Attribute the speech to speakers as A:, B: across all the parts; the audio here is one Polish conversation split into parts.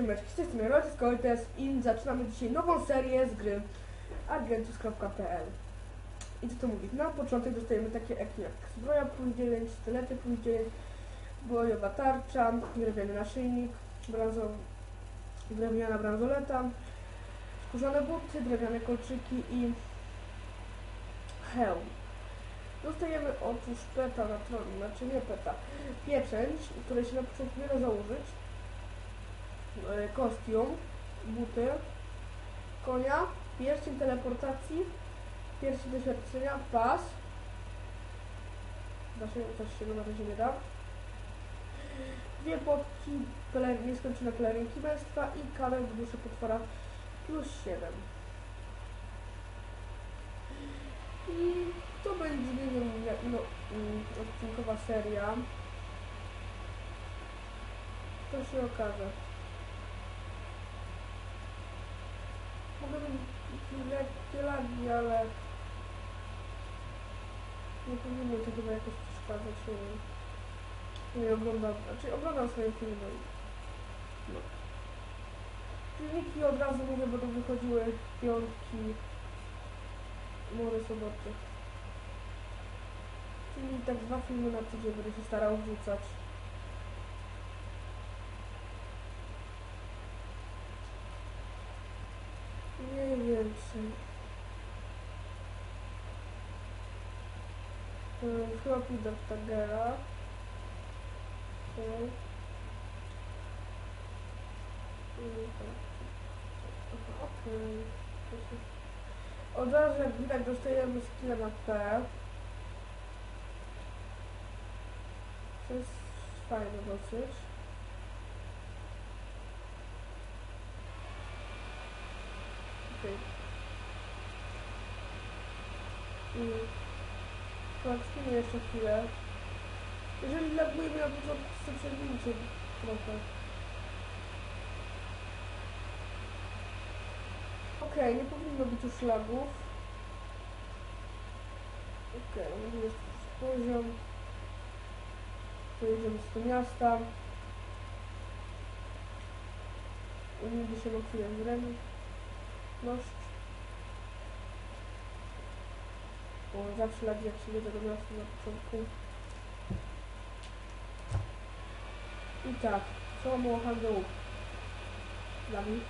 A: Ziemeczki, z tej strony i zaczynamy dzisiaj nową serię z gry agentus.pl I co to mówić? Na początek dostajemy takie ekny jak zbroja plus 9, stylety plus 9, bojowa tarcza, drewniany naszyjnik, branzo, drewniana bransoleta, skórzane buty, drewniane kolczyki i hełm. Dostajemy otóż peta na tronie, znaczy nie peta, pieczęć, której się na początku nie da założyć, kostium, buty, konia, pierścień teleportacji, pierścień doświadczenia, pas, Naszego też się go na razie nie da, dwie potki, peler- nieskończone pelerynki męstwa i kamer w duszy potwora plus 7. I to będzie no, mm, odcinkowa seria. To się okaże. Mieć lekkie ale nie powinno to chyba jakoś przeszkadzać. Nie, wiem. nie oglądam, znaczy oglądam swoje filmy. No. Filmiki od razu mówię, będą wychodziły piątki, może soboty. Czyli tak dwa filmy na tydzień będę się starał wrzucać. Chyba pójdę w Tagera. Tak. Aha, Okej. Od razu jak widać dostajemy skilla na P. To jest fajne dosyć. Okej. I patrzmy jeszcze chwilę. Jeżeli laguje mi na początku, to przerwijcie trochę. Okej, nie powinno być już lagów. Okej, okay, jest poziom. Pojedziemy z do miasta. Nigdy się nocuje w Reminość. Bo zawsze lagi jak jedzie do miasta na początku. I tak, co było handlu? Lagi.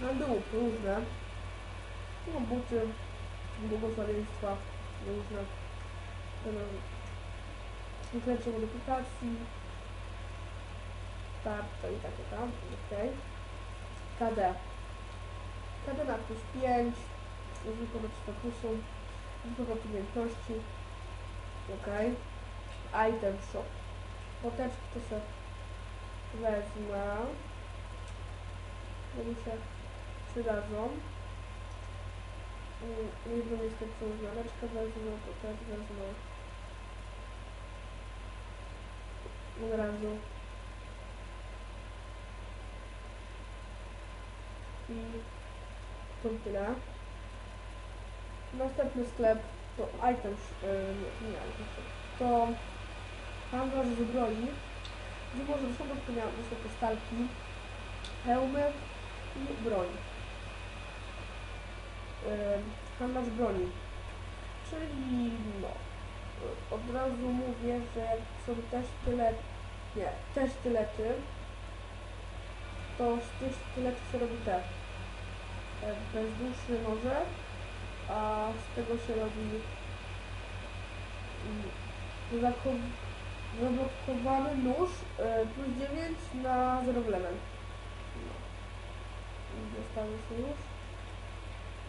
A: Handlu różne. No, buty, błogosławieństwa, różne. Konkretnie modyfikacji. Tarcze i takie tam. Okej. KD. KD na plus 5. Użytek statusu. Użytek umiejętności. Okej. Item shop. Poteczki to sobie wezmę. Bo mi się przydadzą. Mm, Jedną nieskończoną zmianeczkę wezmę, to też wezmę. Od razu. I to tyle. Następny sklep to items, yy, nie, nie item. To handlarz zbroi, gdzie można do kupienia wysokie stalki, hełmy i broń. Yy, handlarz broni. Czyli no, od razu mówię, że są też tyle, nie, też tylety, to z tych tyletów się robi e, bezduszne noże, a z tego się robi mm, zablok- zablokowany nóż e, plus 9 na 0 element. No.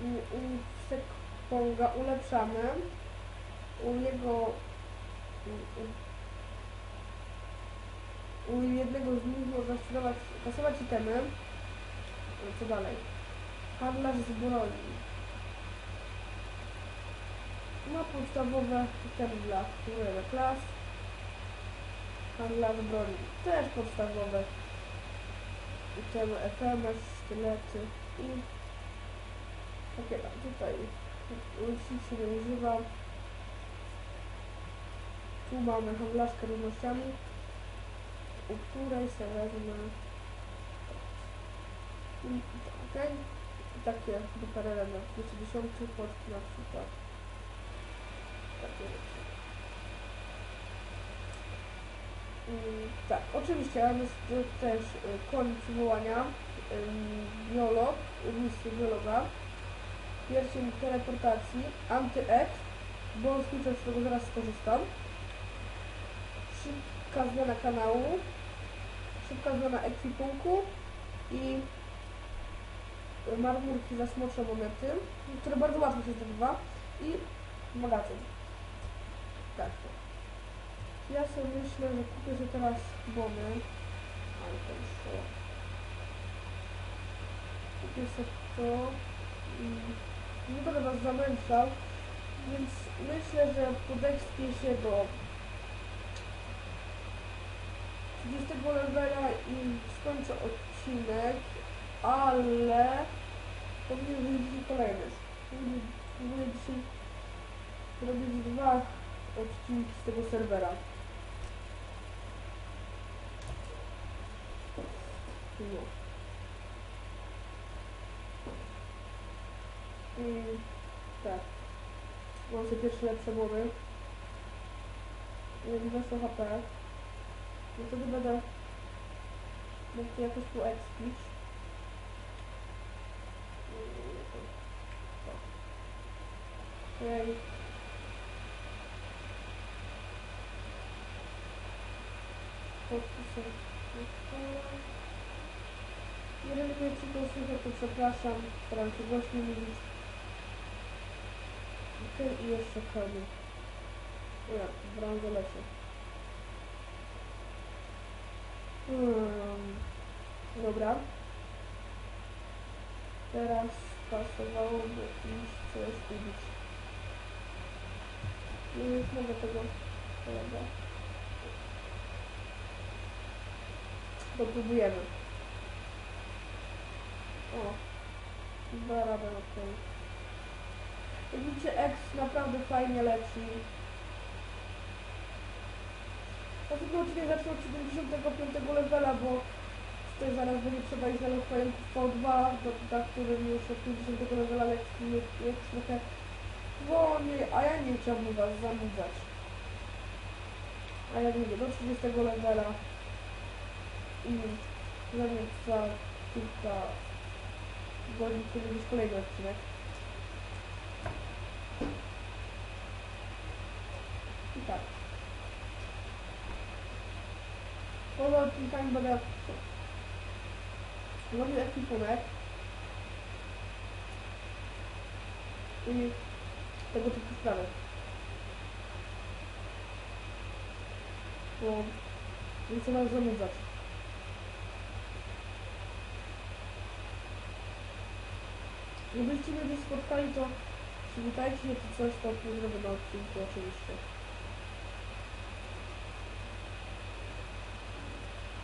A: U, u Sekponga ulepszamy. U niego u, jednego z nich można sprzedawać, kasować itemy. E, Co dalej? Handlarz zbroi. Ma podstawowe itemy dla którego klas. Handlarz broni. Też podstawowe itemy FMS, sztylety i takie tam tutaj Łysi się nie używa. Tu mamy handlarzkę równościami, u której sobie wezmę? I ok, i takie do paralelne, 210 pod na przykład. Takie rzeczy. Mm, Tak, oczywiście, ale jest y, też y, koń przywołania, ym, biolog, mistrz biologa, pierścień teleportacji, anty-ek, feature, z którego zaraz skorzystam, szybka zmiana kanału, szybka zmiana ekwipunku i marmurki za smocze monety, które bardzo łatwo się zdobywa i magazyn. Tak. Ja sobie myślę, że kupię sobie teraz bony. Ale to już to. Kupię sobie to. Nie będę was zamęczał, więc myślę, że podekspię się do 30 levela i skończę odcinek, ale powinien wyjść kolejny. Próbuję dzisiaj robić dwa odcinki z tego serwera. No. I tak. Mam sobie pierwsze lepsze mowy. Weszło HP, no wtedy będę mógł to jakoś poekspić. Okej. Podpisem. Jeżeli mnie ci to słyszę, to przepraszam. Staram się głośniej mówić. Okej, i jeszcze koniec. Ja, w bransolecie. Hmm. Dobra. Teraz pasowałoby iść coś ubić. Nie mogę tego kolega. To próbujemy. O. Da radę. Jak widzicie, X naprawdę fajnie leci. Dlatego odcinek zaczął od 75 levela, bo tutaj zaraz będzie trzeba iść na pająków V2, do, na którym już od 50 levela leci jest trochę wolniej, a ja nie chciałbym was zanudzać. A jak mówię, do 30 levela i pewnie za kilka godzin kiedy będzie kolejny odcinek. I tak. Poza odcinkami będę robił ekwipunek i tego typu sprawy. Bo nie chcę was zanudzać. Gdybyście mnie spotkali, to przywitajcie się czy coś, to później zrobię na odcinku oczywiście.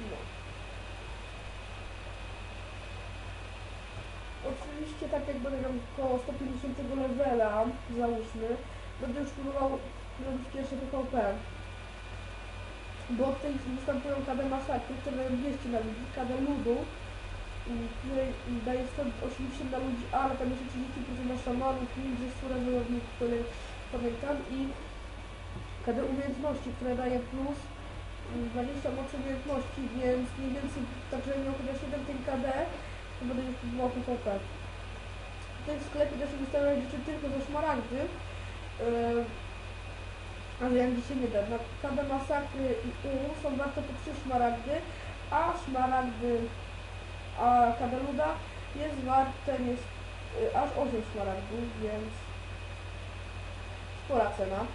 A: No. Oczywiście tak jak będę miał około 150 levela, załóżmy, będę już próbował robić pierwsze PvP. Bo tutaj występują KD masakry, które dają 200 na ludzi, KD ludu, i której daje 180 na ludzi, ale tam jeszcze 30% na szamanów, ninja, skóra wojowników, które pamiętam i KD umiejętności, które daje plus 20 mocy umiejętności, więc mniej więcej, także miał jeden ten KD, to będę już próbował PvP. W sklepie też wystawiają rzeczy tylko za szmaragdy, yy, ale jak dzisiaj nie da. Na KD masakry i U są warte po 3 szmaragdy, a szmaragdy a kabeluda jest warte jest, y, aż 8 szmaragdów, więc spora cena.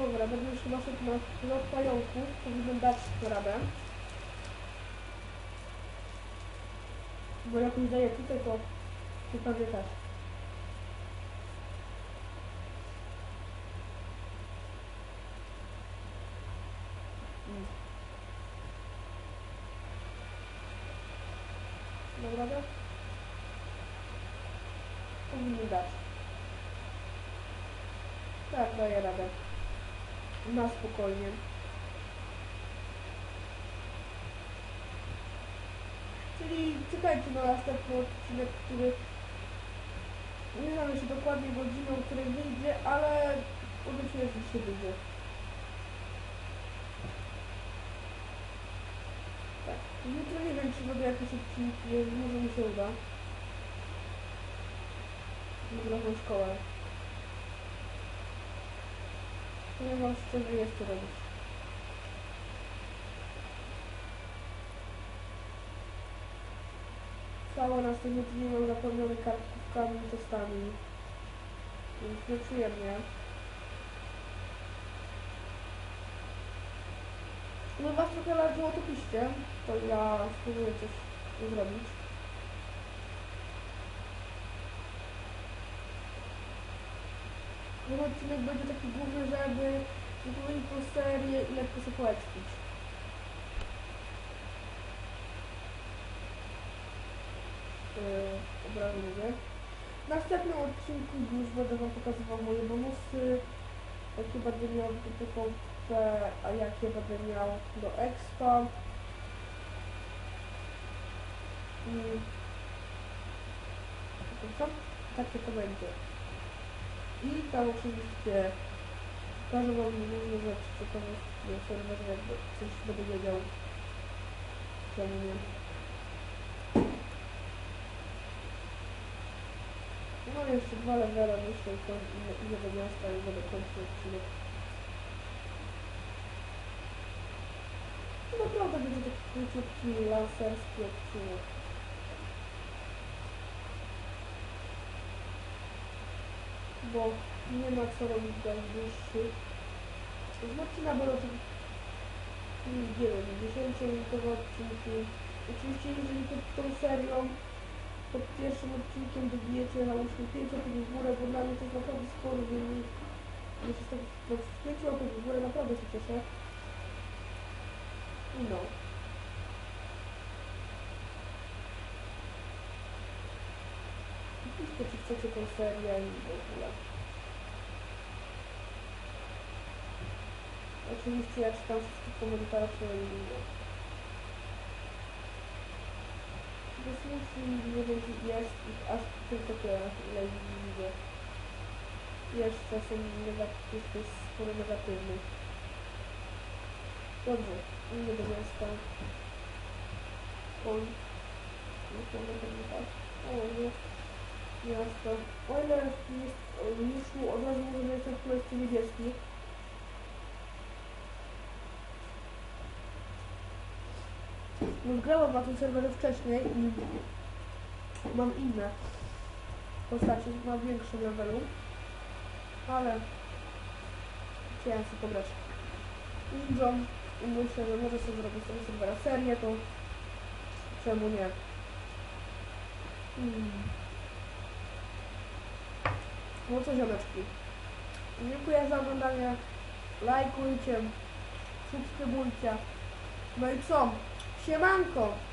A: Dobra, będę już chyba szedł na lot pająków, powinien dać radę. Bo jak już daję tutaj, to też. Mm. Dobra, dobra. powinny dać. Tak, daję radę. Na spokojnie. Czyli czekajcie na następny odcinek, który nie znam jeszcze dokładnie godziną, której wyjdzie, ale obiecuję, że dzisiaj wyjdzie. Tak. Jutro nie wiem, czy będę jakieś odcinki, może mi się uda. Może na szkołę. Nie mam z czego jeszcze robić. Całe następne dni mam zapełnione kartkówkami i testami. Więc nieprzyjemnie. No was trochę radziło to to ja spróbuję coś zrobić. Ten odcinek będzie taki główny, żeby wypowiedzieć tą serię i lekko sobie poekspić. Yy, razu mówię. W następnym odcinku już będę wam pokazywał moje bonusy, jakie będę miał do PvP, a jakie będę miał do Expa. I... Co? Takie to będzie. I tam oczywiście pokażę wam różne rzeczy ciekawe na serwerze, jakby coś będę wiedział. Czemu nie. No i jeszcze dwa i koń- i idę do miasta i będę kończył odcinek. No naprawdę będzie taki króciutki, laserski odcinek. Bo nie ma co robić dla dłuższy. Znaczy będą to nie wiem, 10 minutowe odcinki. Oczywiście jeżeli pod tą serią pod pierwszym odcinkiem dobijecie załóżmy 5 łapek w górę, bo dla mnie to jest naprawdę spory wynik. Jeśli tak no, z 5 łapek w górę naprawdę się cieszę. I no. Piszcie, czy chcecie tą serię i w ogóle. Oczywiście ja czytam wszystkie komentarze i. Dyskusji jest ich aż tylko tyle, ile widzę. Jeszcze są negatywne, jest sporo negatywnych. Dobrze, nie do miasta. Oj. Nie wiem, nie tak. O, nie. Miasto. O ile jest, już od razu mówię, że w królestwie niebieskich. Już grałem na tym serwerze wcześniej i mam inne postacie, na większym levelu, ale chciałem sobie pograć Ninją i myślę, że może sobie zrobić sobie serwera serię, to czemu nie? Hmm. No co ziomeczki. Dziękuję za oglądanie. Lajkujcie, subskrybujcie. No i co? qué banco?